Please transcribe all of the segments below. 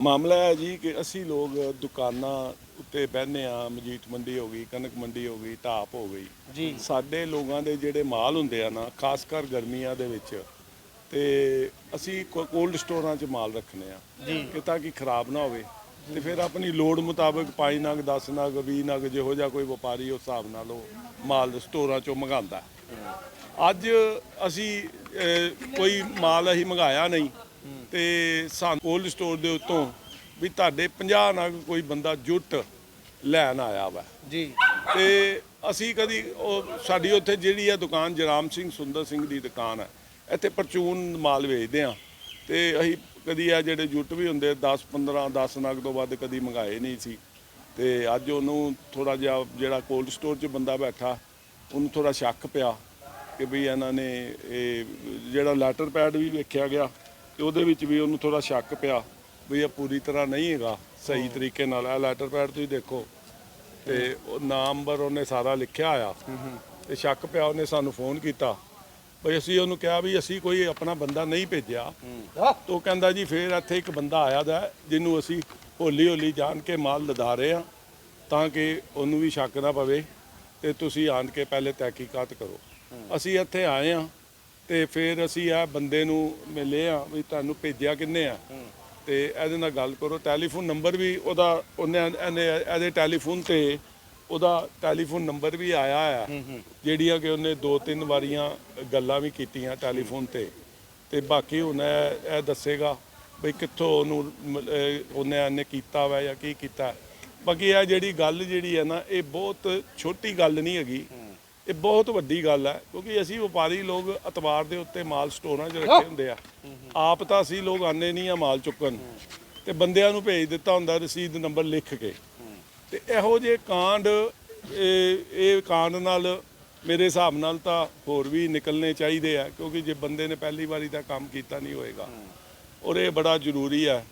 ਮਾਮਲਾ ਹੈ ਜੀ ਕਿ ਅਸੀਂ ਲੋਕ ਦੁਕਾਨਾਂ ਉੱਤੇ ਬਹਿੰਦੇ ਆ ਮਜੀਠ ਮੰਡੀ ਹੋ ਗਈ ਕਣਕ ਮੰਡੀ ਹੋ ਗਈ ਢਾਪ ਹੋ ਗਈ। ਜੀ। ਸਾਡੇ ਲੋਕਾਂ ਦੇ ਜਿਹੜੇ ਮਾਲ ਹੁੰਦੇ ਆ ਨਾ ਖਾਸ ਕਰ ਗਰਮੀਆਂ ਦੇ ਵਿੱਚ ਤੇ ਅਸੀਂ ਕੋਲਡ ਸਟੋਰਾਂ 'ਚ ਮਾਲ ਰੱਖਨੇ ਆ। ਕਿ ਤਾਂ ਕਿ ਖਰਾਬ ਨਾ ਹੋਵੇ ਤੇ ਫਿਰ ਆਪਣੀ ਲੋੜ ਮੁਤਾਬਕ 5 ਨਗ 10 ਨਗ 20 ਨਗ ਜਿਹੋ ਜਿਹਾ ਕੋਈ ਵਪਾਰੀ ਉਸ ਹਿਸਾਬ ਨਾਲ ਉਹ ਮਾਲ ਸਟੋਰਾਂ 'ਚੋਂ ਮੰਗਾਉਂਦਾ। ਅੱਜ ਅਸੀਂ ਕੋਈ ਮਾਲ ਅਸੀਂ ਮੰਗਾਇਆ ਨਹੀਂ ਤੇ ਸਾਨੂੰ ਕੋਲਡ ਸਟੋਰ ਦੇ ਉੱਤੋਂ ਵੀ ਤੁਹਾਡੇ 50 ਨਗ ਕੋਈ ਬੰਦਾ ਜੁੱਟ ਲੈਣ ਆਇਆ ਵਾ। ਜੀ। ਤੇ ਅਸੀਂ ਕਦੀ ਉਹ ਸਾਡੀ ਉੱਥੇ ਜਿਹੜੀ ਆ ਦੁਕਾਨ ਜਰਾਮ ਸਿੰਘ ਸੁੰਦਰ ਸਿੰਘ ਦੀ ਦੁਕਾਨ ਹੈ ਇੱਥੇ ਪਰਚੂਨ ਮਾਲ ਵੇਚਦੇ ਆ। ਤੇ ਅਸੀਂ ਕਦੀ ਆ ਜਿਹੜੇ ਜੁੱਟ ਵੀ ਹੁੰਦੇ 10 15 10 ਨਗ ਤੋਂ ਵੱਧ ਕਦੀ ਮੰਗਾਏ ਨਹੀਂ ਸੀ। ਤੇ ਅੱਜ ਉਹਨੂੰ ਥੋੜਾ ਜਿਹਾ ਜਿਹੜਾ ਕੋਲਡ ਸਟੋਰ 'ਚ ਬੰਦਾ ਬੈਠਾ ਉਹਨੂੰ ਥੋੜਾ ਸ਼ੱਕ ਪਿਆ ਕਿ ਵੀ ਇਹਨਾਂ ਨੇ ਇਹ ਜਿਹੜਾ ਲੈਟਰ ਪੈਡ ਵੀ ਵੇਖਿਆ ਗਿਆ ਤੇ ਉਹਦੇ ਵਿੱਚ ਵੀ ਉਹਨੂੰ ਥੋੜਾ ਸ਼ੱਕ ਪਿਆ ਵੀ ਇਹ ਪੂਰੀ ਤਰ੍ਹਾਂ ਨਹੀਂ ਹੈਗਾ ਸਹੀ ਤਰੀਕੇ ਨਾਲ। ਇਹ ਲੈਟਰ ਪੈਡ ਤੁਸੀਂ ਦੇਖੋ ਤੇ ਉਹ ਨੰਬਰ ਉਹਨੇ ਸਾਰਾ ਲਿਖਿਆ ਆ। ਤੇ ਸ਼ੱਕ ਪਿਆ ਉਹਨੇ ਸਾਨੂੰ ਫੋਨ ਕੀਤਾ। ਬਈ ਅਸੀਂ ਉਹਨੂੰ ਕਿਹਾ ਵੀ ਅਸੀਂ ਕੋਈ ਆਪਣਾ ਬੰਦਾ ਨਹੀਂ ਭੇਜਿਆ। ਤਾਂ ਕਹਿੰਦਾ ਜੀ ਫੇਰ ਇੱਥੇ ਇੱਕ ਬੰਦਾ ਆਇਆ ਦਾ ਜਿਹਨੂੰ ਅਸੀਂ ਹੌਲੀ ਹੌਲੀ ਜਾਣ ਕੇ ਮਾਲ ਲਦਾ ਰਹੇ ਆ ਤਾਂ ਕਿ ਉਹਨੂੰ ਵੀ ਸ਼ੱਕ ਨਾ ਪਵੇ ਤੇ ਤੁਸੀਂ ਆਣ ਕੇ ਪਹਿਲੇ ਤਹਿਕੀਕਾਤ ਕਰੋ। ਅਸੀਂ ਇੱਥੇ ਆਏ ਆ ਤੇ ਫਿਰ ਅਸੀਂ ਇਹ ਬੰਦੇ ਨੂੰ ਮਿਲੇ ਆ ਵੀ ਤੁਹਾਨੂੰ ਭੇਜਿਆ ਕਿੰਨੇ ਆ। ਤੇ ਇਹਦੇ ਨਾਲ ਗੱਲ ਕਰੋ ਟੈਲੀਫੋਨ ਨੰਬਰ ਵੀ ਉਹਦਾ ਉਹਨੇ ਇਹਨੇ ਇਹਦੇ ਟੈਲੀਫੋਨ ਤੇ ਉਹਦਾ ਟੈਲੀਫੋਨ ਨੰਬਰ ਵੀ ਆਇਆ ਆ। ਜਿਹੜੀਆਂ ਕਿ ਉਹਨੇ ਦੋ ਤਿੰਨ ਵਾਰੀਆਂ ਗੱਲਾਂ ਵੀ ਕੀਤੀਆਂ ਟੈਲੀਫੋਨ ਤੇ। ਤੇ ਬਾਕੀ ਹੁਣ ਇਹ ਦੱਸੇਗਾ ਵੀ ਕਿੱਥੋਂ ਉਹਨੂੰ ਉਹਨੇ ਇਹਨੇ ਕੀਤਾ ਵਾ ਜਾਂ ਕੀ ਕੀਤਾ। ਬਾਕੀ ਇਹ ਜਿਹੜੀ ਗੱਲ ਜਿਹੜੀ ਹੈ ਨਾ ਇਹ ਬਹੁਤ ਛੋਟੀ ਗੱਲ ਨਹੀਂ ਹੈਗੀ। ਇਹ ਬਹੁਤ ਵੱਡੀ ਗੱਲ ਹੈ, ਕਿਉਂਕਿ ਅਸੀਂ ਵਪਾਰੀ ਲੋਕ ਅਤਵਾਰ ਦੇ ਉੱਤੇ ਮਾਲ ਸਟੋਰਾਂ 'ਚ ਰੱਖੇ ਹੁੰਦੇ ਆ। ਆਪ ਤਾਂ ਅਸੀਂ ਲੋਕ ਆਨੇ ਨਹੀਂ ਆ ਮਾਲ ਚੁੱਕਣ। ਤੇ ਬੰਦਿਆਂ ਨੂੰ ਭੇਜ ਦਿੱਤਾ ਹੁੰਦਾ ਰਸੀਦ ਨੰਬਰ ਲਿਖ ਕੇ। ਤੇ ਇਹੋ ਜਿਹੇ ਕਾਂਡ, ਇਹ ਇਹ ਕਾਂਡ ਨਾਲ ਮੇਰੇ ਹਿਸਾਬ ਨਾਲ ਤਾਂ ਹੋਰ ਵੀ ਨਿਕਲਣੇ ਚਾਹੀਦੇ ਆ, ਕਿਉਂਕਿ ਜੇ ਬੰਦੇ ਨੇ ਪਹਿਲੀ ਵਾਰੀ ਤਾਂ ਕੰਮ ਕੀਤਾ ਨਹੀਂ ਹੋਏਗਾ। ਔਰ ਇਹ ਬੜਾ ਜ਼ਰੂਰੀ ਹੈ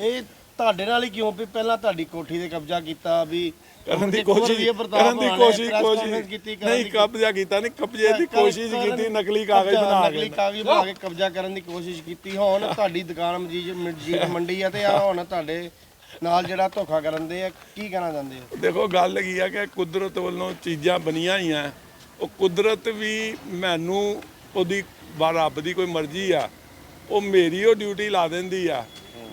ਇਹ ਤੁਹਾਡੇ ਨਾਲ ਹੀ ਕਿਉਂ? ਵੀ ਪਹਿਲਾਂ ਤੁਹਾਡੀ ਕੋਠੀ ਤੇ ਕਬਜ਼ਾ ਕੀਤਾ ਵੀ ਕਰਨ ਦੀ ਕੋਸ਼ਿਸ਼ ਕਰਨ ਦੀ ਕੋਸ਼ਿਸ਼ ਕੋਸ਼ਿਸ਼ ਨਹੀਂ ਕਬਜ਼ਾ ਕੀਤਾ ਨਹੀਂ ਕਬਜ਼ੇ ਦੀ ਕੋਸ਼ਿਸ਼ ਕੀਤੀ ਨਕਲੀ ਕਾਗਜ਼ ਕਬਜ਼ਾ- ਬਣਾ ਨਕਲੀ ਕੇ ਕਾਗਜ਼ ਬਣਾ ਕੇ ਕਬਜ਼ਾ ਕਰਨ ਦੀ ਕੋਸ਼ਿਸ਼ ਕੀਤੀ। ਹੁਣ ਤੁਹਾਡੀ ਦੁਕਾਨ ਮਜੀਦ ਮੰਡੀ ਆ ਤੇ ਆ ਹੁਣ ਤੁਹਾਡੇ ਨਾਲ ਜਿਹੜਾ ਧੋਖਾ ਕਰਨ ਦੇ ਆ ਕੀ ਕਹਿਣਾ ਚਾਹੁੰਦੇ ਹੋ? ਦੇਖੋ ਗੱਲ ਕੀ ਆ ਕਿ ਕੁਦਰਤ ਵੱਲੋਂ ਚੀਜ਼ਾਂ ਬਣੀਆਂ ਹੀ ਆ। ਉਹ ਕੁਦਰਤ ਵੀ ਮੈਨੂੰ ਉਹਦੀ ਰੱਬ ਦੀ ਕੋਈ ਮਰਜ਼ੀ ਆ। ਉਹ ਮੇਰੀ ਉਹ ਡਿਊਟੀ ਲਾ ਦਿੰਦੀ ਆ।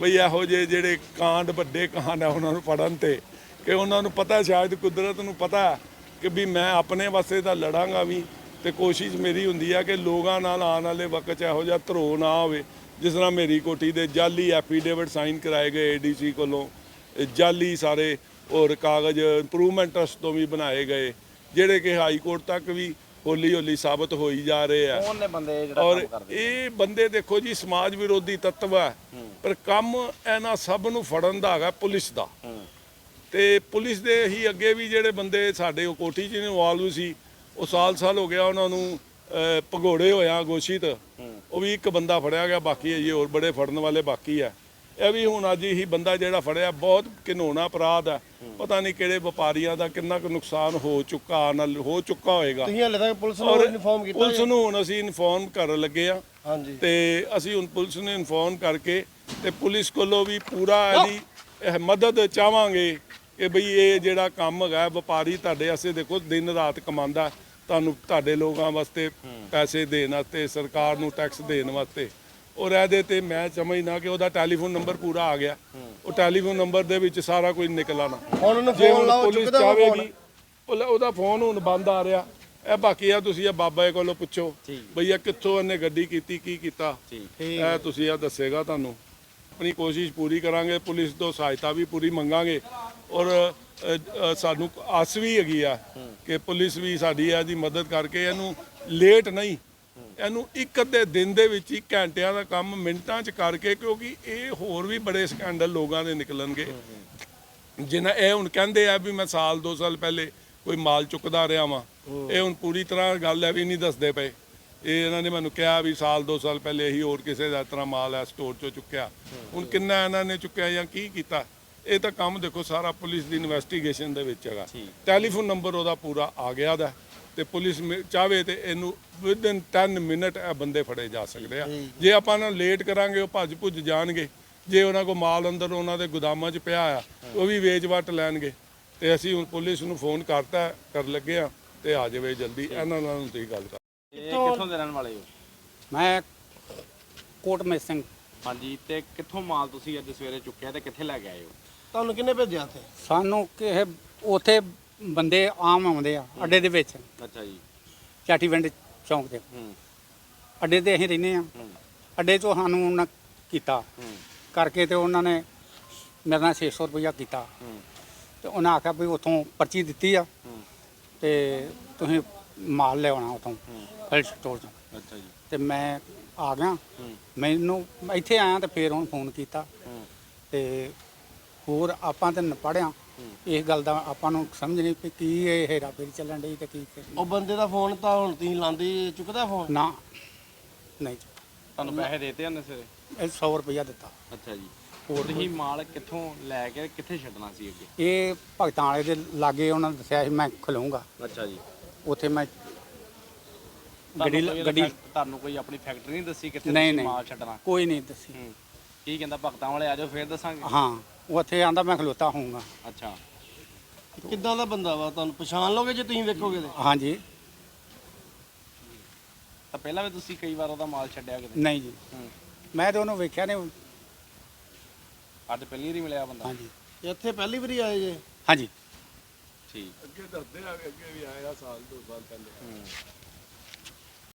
ਬਈ ਇਹੋ ਜਿਹੇ ਜਿਹੜੇ ਕਾਂਡ, ਵੱਡੇ ਕਾਂਡ ਆ ਉਹਨਾਂ ਨੂੰ ਫੜਨ ਤੇ, ਕਿ ਉਹਨਾਂ ਨੂੰ ਪਤਾ ਸ਼ਾਇਦ ਕੁਦਰਤ ਨੂੰ ਪਤਾ ਕਿ ਵੀ ਮੈਂ ਆਪਣੇ ਵਾਸਤੇ ਤਾਂ ਲੜਾਂਗਾ ਵੀ, ਤੇ ਕੋਸ਼ਿਸ਼ ਮੇਰੀ ਹੁੰਦੀ ਆ ਕਿ ਲੋਕਾਂ ਨਾਲ ਆਉਣ ਵਾਲੇ ਵਕਤ 'ਚ ਇਹੋ ਜਿਹਾ ਧਰੋ ਨਾ ਹੋਵੇ, ਜਿਸ ਤਰ੍ਹਾਂ ਮੇਰੀ ਕੋਠੀ ਦੇ ਜਾਲੀ ਐਫੀਡੇਵਿਟ ਸਾਈਨ ਕਰਾਏ ਗਏ ਏਡੀਸੀ ਕੋਲੋਂ ਜਾਲੀ ਸਾਰੇ ਹੋਰ ਕਾਗਜ਼ ਇੰਪਰੂਵਮੈਂਟ ਟਰਸਟ ਤੋਂ ਵੀ ਬਣਾਏ ਗਏ, ਜਿਹੜੇ ਕਿ ਹਾਈ ਕੋਰਟ ਤੱਕ ਵੀ ਹੌਲੀ ਹੌਲੀ ਸਾਬਤ ਹੋਈ ਜਾ ਰਹੇ ਆ। ਕੌਣ ਨੇ ਬੰਦੇ ਜਿਹੜਾ ਔਰ ਇਹ ਬੰਦੇ ਦੇਖੋ ਜੀ ਸਮਾਜ ਵਿਰੋਧੀ ਤੱਤਵ ਹੈ। ਪਰ ਕੰਮ ਇਹਨਾਂ ਸਭ ਨੂੰ ਫੜਨ ਦਾ ਹੈਗਾ ਪੁਲਿਸ ਦਾ। ਤੇ ਪੁਲਿਸ ਦੇ ਹੀ ਅੱਗੇ ਵੀ ਜਿਹੜੇ ਬੰਦੇ ਸਾਡੇ ਉਹ ਕੋਠੀ 'ਚ ਇਨਵੋਲਵ ਸੀ। ਉਹ ਸਾਲ ਸਾਲ ਹੋ ਗਿਆ ਉਹਨਾਂ ਨੂੰ ਭਗੌੜੇ ਹੋਇਆ ਘੋਸ਼ਿਤ ਉਹ ਵੀ ਇੱਕ ਬੰਦਾ ਫੜਿਆ ਗਿਆ ਬਾਕੀ ਅਜੇ ਹੋਰ ਬੜੇ ਫੜਨ ਵਾਲੇ ਬਾਕੀ ਆ। ਇਹ ਵੀ ਹੁਣ ਅੱਜ ਹੀ ਬੰਦਾ ਜਿਹੜਾ ਫੜਿਆ ਬਹੁਤ ਘਿਨੌਣਾ ਅਪਰਾਧ ਹੈ। ਪਤਾ ਨਹੀਂ ਕਿਹੜੇ ਵਪਾਰੀਆਂ ਦਾ ਕਿੰਨਾ ਕੁ ਨੁਕਸਾਨ ਹੋ ਚੁੱਕਾ ਨਾਲ ਹੋ ਚੁੱਕਾ ਹੋਏਗਾ। ਤੁਸੀਂ ਹਲੇ ਤੱਕ ਪੁਲਿਸ ਨੂੰ ਔਰ ਇਨਫੋਰਮ ਕੀਤਾ ਪੁਲਿਸ ਨੂੰ ਹੁਣ ਅਸੀਂ ਇਨਫੋਰਮ ਕਰਨ ਲੱਗੇ ਆ ਹਾਂਜੀ। ਤੇ ਅਸੀਂ ਹੁਣ ਪੁਲਿਸ ਨੂੰ ਇਨਫੋਰਮ ਕਰਕੇ ਤੇ ਪੁਲਿਸ ਕੋਲੋਂ ਵੀ ਪੂਰਾ ਇਹਦੀ ਇਹ ਮਦਦ ਚਾਹਾਂਗੇ ਕਿ ਬਈ ਇਹ ਜਿਹੜਾ ਕੰਮ ਹੈਗਾ ਵਪਾਰੀ ਤੁਹਾਡੇ ਵਾਸਤੇ ਦੇਖੋ ਦਿਨ ਰਾਤ ਕਮਾਉਂਦਾ। ਤੁਹਾਨੂੰ ਤੁਹਾਡੇ ਲੋਕਾਂ ਵਾਸਤੇ ਪੈਸੇ ਦੇਣ ਵਾਸਤੇ ਸਰਕਾਰ ਨੂੰ ਟੈਕਸ ਦੇਣ ਵਾਸਤੇ। ਔਰ ਇਹਦੇ ਤੇ ਮੈਂ ਸਮਝਦਾ ਕਿ ਉਹਦਾ ਟੈਲੀਫੋਨ ਨੰਬਰ ਪੂਰਾ ਆ ਗਿਆ। ਉਹ ਟੈਲੀਫੋਨ ਨੰਬਰ ਦੇ ਵਿੱਚ ਸਾਰਾ ਕੁਝ ਨਿਕਲ ਆਣਾ ਹੁਣ ਉਹਨੂੰ ਫੋਨ ਲਾਓ ਪੁਲਿਸ ਚਾਹੇਗੀ ਉਹਦਾ ਫੋਨ ਹੁਣ ਬੰਦ ਆ ਰਿਹਾ। ਇਹ ਬਾਕੀ ਆ ਤੁਸੀਂ ਇਹ ਬਾਬਾ ਜੀ ਕੋਲੋਂ ਪੁੱਛੋ ਬਈ ਇਹ ਕਿੱਥੋਂ ਇਹਨੇ ਗੱਡੀ ਕੀਤੀ ਕੀ ਕੀਤਾ? ਇਹ ਤੁਸੀਂ ਇਹ ਦੱਸੇਗਾ ਤੁਹਾਨੂੰ। ਆਪਣੀ ਕੋਸ਼ਿਸ਼ ਪੂਰੀ ਕਰਾਂਗੇ ਪੁਲਿਸ ਤੋਂ ਸਹਾਇਤਾ ਵੀ ਪੂਰੀ ਮੰਗਾਂਗੇ। ਔਰ ਸਾਨੂੰ ਆਸ ਵੀ ਹੈਗੀ ਆ ਕਿ ਪੁਲਿਸ ਵੀ ਸਾਡੀ ਇਹਦੀ ਮਦਦ ਕਰਕੇ ਇਹਨੂੰ ਲੇਟ ਨਹੀਂ ਇਹਨੂੰ ਇੱਕ ਅੱਧੇ ਦਿਨ ਦੇ ਵਿੱਚ ਹੀ ਘੰਟਿਆਂ ਦਾ ਕੰਮ ਮਿੰਟਾਂ 'ਚ ਕਰਕੇ ਕਿਉਂਕਿ ਇਹ ਹੋਰ ਵੀ ਬੜੇ ਸਕੈਂਡਲ ਲੋਕਾਂ ਦੇ ਨਿਕਲਣਗੇ। ਜਿਨ੍ਹਾਂ ਇਹ ਹੁਣ ਕਹਿੰਦੇ ਆ ਵੀ ਮੈਂ ਸਾਲ ਦੋ ਸਾਲ ਪਹਿਲੇ ਕੋਈ ਮਾਲ ਚੁੱਕਦਾ ਰਿਹਾ ਵਾਂ। ਇਹ ਹੁਣ ਪੂਰੀ ਤਰ੍ਹਾਂ ਗੱਲ ਹੈ ਵੀ ਨਹੀਂ ਦੱਸਦੇ ਪਏ। ਇਹ ਇਹਨਾਂ ਨੇ ਮੈਨੂੰ ਕਿਹਾ ਵੀ ਸਾਲ ਦੋ ਸਾਲ ਪਹਿਲੇ ਹੀ ਹੋਰ ਕਿਸੇ ਦਾ ਤਰ੍ਹਾਂ ਮਾਲ ਹੈ ਸਟੋਰ ਚੋਂ ਚੁੱਕਿਆ। ਹੁਣ ਕਿੰਨਾ ਇਹਨਾਂ ਨੇ ਚੁੱਕਿਆ ਜਾਂ ਕੀ ਕੀਤਾ? ਇਹ ਤਾਂ ਕੰਮ ਦੇਖੋ ਸਾਰਾ ਪੁਲਿਸ ਦੀ ਇਨਵੈਸਟੀਗੇਸ਼ਨ ਦੇ ਵਿੱਚ ਹੈਗਾ। ਟੈਲੀਫੋਨ ਨੰਬਰ ਉਹਦਾ ਪੂਰਾ ਆ ਗਿਆ ਦਾ। ਤੇ ਪੁਲਿਸ ਮੇ- ਚਾਹਵੇ ਤੇ ਇਹਨੂੰ ਵਿਦਨ 10 ਮਿੰਟ ਇਹ ਬੰਦੇ ਫੜੇ ਜਾ ਸਕਦੇ ਆ। ਜੇ ਆਪਾਂ ਨਾ ਲੇਟ ਕਰਾਂਗੇ ਉਹ ਭੱਜ ਭੁੱਜ ਜਾਣਗੇ। ਜੇ ਉਹਨਾਂ ਕੋਲ ਮਾਲ ਅੰਦਰ ਉਹਨਾਂ ਦੇ ਗੋਦਾਮਾਂ 'ਚ ਪਿਆ ਆ ਉਹ ਵੀ ਵੇਚ ਵਟ ਲੈਣਗੇ। ਤੇ ਅਸੀਂ ਹੁਣ ਪੁਲਿਸ ਨੂੰ ਫੋਨ ਕਰਤਾ ਕਰ ਲੱਗੇ ਆ ਤੇ ਆ ਜਾਵੇ ਜਲਦੀ। ਇਹਨਾਂ ਨਾਲ ਤੁਸੀਂ ਗੱਲ ਕਰ। ਇਹ ਕਿੱਥੋਂ ਦੇ ਰਹਿਣ ਵਾਲੇ ਹੋ? ਮੈਂ ਕੋਟਮੇਤ ਸਿੰਘ। ਹਾਂਜੀ ਤੇ ਕਿੱਥੋਂ ਮਾਲ ਤੁਸੀਂ ਅੱਜ ਸਵੇਰੇ ਚੁੱਕਿਆ ਤੇ ਕਿੱਥੇ ਲੈ ਕੇ ਆਏ ਹੋ? ਤੁਹਾਨੂੰ ਕਿੰਨੇ ਭੇਜਿਆ ਇੱਥੇ ਸਾਨੂੰ ਕਿਸੇ ਉੱਥੇ ਬੰਦੇ ਆਮ ਆਉਂਦੇ ਆ ਅੱਡੇ ਦੇ ਵਿੱਚ। ਅੱਛਾ ਜੀ। ਚਾਟੀਵਿੰਡ ਚੌਂਕ ਦੇ। ਹੂੰ। ਅੱਡੇ ਤੇ ਅਸੀਂ ਰਹਿੰਦੇ ਆ। ਹੂੰ। ਅੱਡੇ ਤੋਂ ਸਾਨੂੰ ਉਹਨਾਂ ਕੀਤਾ। ਹੂੰ। ਕਰਕੇ ਤੇ ਉਹਨਾਂ ਨੇ ਮੇਰੇ ਨਾਲ 600 ਰੁਪਇਆ ਕੀਤਾ। ਹੂੰ। ਤੇ ਉਹਨਾਂ ਆਖਿਆ ਵੀ ਉੱਥੋਂ ਪਰਚੀ ਦਿੱਤੀ ਆ। ਹੂੰ। ਤੇ ਤੁਸੀਂ ਮਾਲ ਲਿਆਉਣਾ ਉੱਥੋਂ ਹੂੰ। ਫਲ ਸਟੋਰ ਤੋਂ ਅੱਛਾ ਜੀ। ਤੇ ਮੈਂ ਆ ਗਿਆ। ਹੂੰ। ਮੈਨੂੰ ਇੱਥੇ ਆਇਆ ਤੇ ਫੇਰ ਹੁਣ ਫੋਨ ਕੀਤਾ। ਹੂੰ। ਤੇ ਹੋਰ ਆਪਾਂ ਤੇ ਪੜਿਆ। ਇਸ ਗੱਲ ਦਾ ਆਪਾਂ ਨੂੰ ਸਮਝ ਨਹੀਂ ਪਈ ਕੀ ਇਹ ਹੇਰਾ ਫੇਰੀ ਚੱਲਣ ਡਈ ਤੇ ਕੀ ਕੀ- ਉਹ ਬੰਦੇ ਦਾ ਫੋਨ ਤਾਂ ਹੁਣ ਤੁਸੀਂ ਲਾਂਦੇ ਚੁੱਕਦਾ ਫੋਨ? ਨਾ। ਨਹੀਂ। ਤੁਹਾਨੂੰ ਪੈਸੇ ਦੇਤੇ ਹਨ ਸਵੇਰੇ ਇਹ 100 ਰੁਪਇਆ ਦਿੱਤਾ। ਅੱਛਾ ਜੀ। ਹੋਰ ਤੁਸੀਂ ਮਾਲ ਕਿੱਥੋਂ ਲੈ ਕੇ ਕਿੱਥੇ ਛੱਡਣਾ ਸੀ ਅੱਗੇ? ਇਹ ਭਗਤਾਂ ਵਾਲੇ ਦੇ ਲਾਗੇ ਉਹਨਾਂ ਨੇ ਦੱਸਿਆ ਸੀ ਮੈਂ ਖਲੋਊਂਗਾ। ਅੱਛਾ ਜੀ। ਉੱਥੇ ਮੈਂ ਗੱਡੀ ਗੱਡੀ ਤੁਹਾਨੂੰ ਕੋਈ ਆਪਣੀ ਫੈਕਟਰੀ ਨਹੀਂ ਦੱਸੀ ਕਿੱਥੇ ਨਹੀਂ, ਤੁਸੀਂ ਨਹੀਂ। ਮਾਲ ਛੱਡਣਾ? ਕੋਈ ਨਹੀਂ ਦੱਸੀ। ਹੂੰ। ਕੀ ਕਹਿੰਦਾ ਭਗਤਾਂ ਵਾਲੇ ਆ ਜਾਓ ਫੇਰ ਦੱਸਾਂਗੇ? ਹਾਂ। ਉੱਥੇ ਆਂਦਾ ਮੈਂ ਖਲੋਤਾ ਹੋਊਂਗਾ। ਅੱਛਾ। ਕਿੱਦਾਂ ਦਾ ਬੰਦਾ ਵਾ? ਤੁਹਾਨੂੰ ਪਛਾਣ ਲੋਗੇ ਜੇ ਤੁਸੀਂ ਵੇਖੋਗੇ ਤੇ? ਹਾਂਜੀ। ਤਾਂ ਪਹਿਲਾਂ ਵੀ ਤੁਸੀਂ ਕਈ ਵਾਰ ਉਹਦਾ ਮਾਲ ਛੱਡਿਆ ਕਿਤੇ? ਨਹੀਂ ਜੀ। ਹੂੰ। ਮੈਂ ਤੇ ਉਹਨੂੰ ਵੇਖਿਆ ਨਹੀਂ। ਅੱਜ ਪਹਿਲੀ ਵਾਰੀ ਮਿਲਿਆ ਬੰਦਾ? ਹਾਂਜੀ। ਇੱਥੇ ਪਹਿਲੀ ਵਾਰੀ ਆਏ ਜੇ? ਹਾਂਜੀ। ਠੀਕ। ਅੱਗੇ ਦੱਸਦੇ ਆ ਅੱਗੇ ਵੀ ਆਇਆ ਸਾਲ ਦੋ ਸਾਲ ਪਹਿਲੇ। ਹੂੰ।